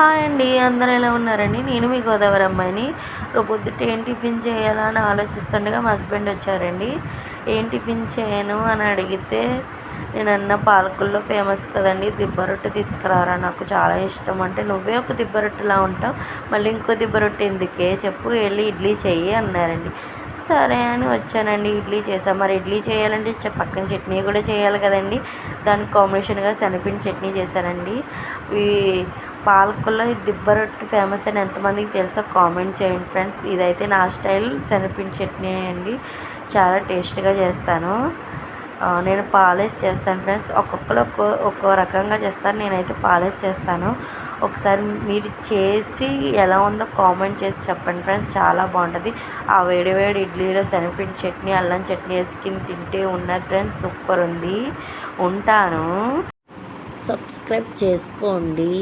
Hi అండి అందరూ ఎలా ఉన్నారండి? నేను మీ గోదావరి అమ్మాయిని. పొద్దుట ఏం టిఫిన్ చేయాలా అని ఆలోచిస్తుండగా మా హస్బెండ్ వచ్చారండి. ఏం టిఫిన్ చేయను? అని అడిగితే నేను అన్న పాలకుల్లో ఫేమస్ కదండి దిబ్బ రొట్టె తీసుకురారా? నాకు చాలా ఇష్టం అంటే నువ్వే ఒక దిబ్బ రొట్టెలా ఉంటావు మళ్ళీ ఇంకో దిబ్బ రొట్టె ఎందుకే? చెప్పు వెళ్ళి ఇడ్లీ చెయ్యి అన్నారండి. సరే అని వచ్చానండి ఇడ్లీ చేసాం మరి ఇడ్లీ చేయాలంటే పక్కన చట్నీ కూడా చేయాలి కదండి. దానికి కాంబినేషన్గా శనగపిండి చట్నీ చేశానండి. ఈ పాలకుల్లో ఈ దిబ్బ రొట్టె ఫేమస్ అని ఎంతమందికి తెలుసో కామెంట్ చేయండి ఫ్రెండ్స్. ఇదైతే నా స్టైల్ శనగపిండి చట్నీ అండి. చాలా టేస్ట్గా చేస్తాను. నేను పాలేస్ చేస్తాను ఫ్రెండ్స్. ఒక్కొక్కరు ఒక్కో ఒక్కో రకంగా చేస్తాను నేనైతే పాలేస్ చేస్తాను. ఒకసారి మీరు చేసి ఎలా ఉందో కామెంట్ చేసి చెప్పండి ఫ్రెండ్స్. చాలా బాగుంటుంది. ఆ వేడి వేడి ఇడ్లీలో శనగపిండి చట్నీ అల్లం చట్నీ వేసుకుని తింటే ఉన్నది ఫ్రెండ్స్. సూపర్ ఉంది. ఉంటాను. సబ్స్క్రైబ్ చేసుకోండి.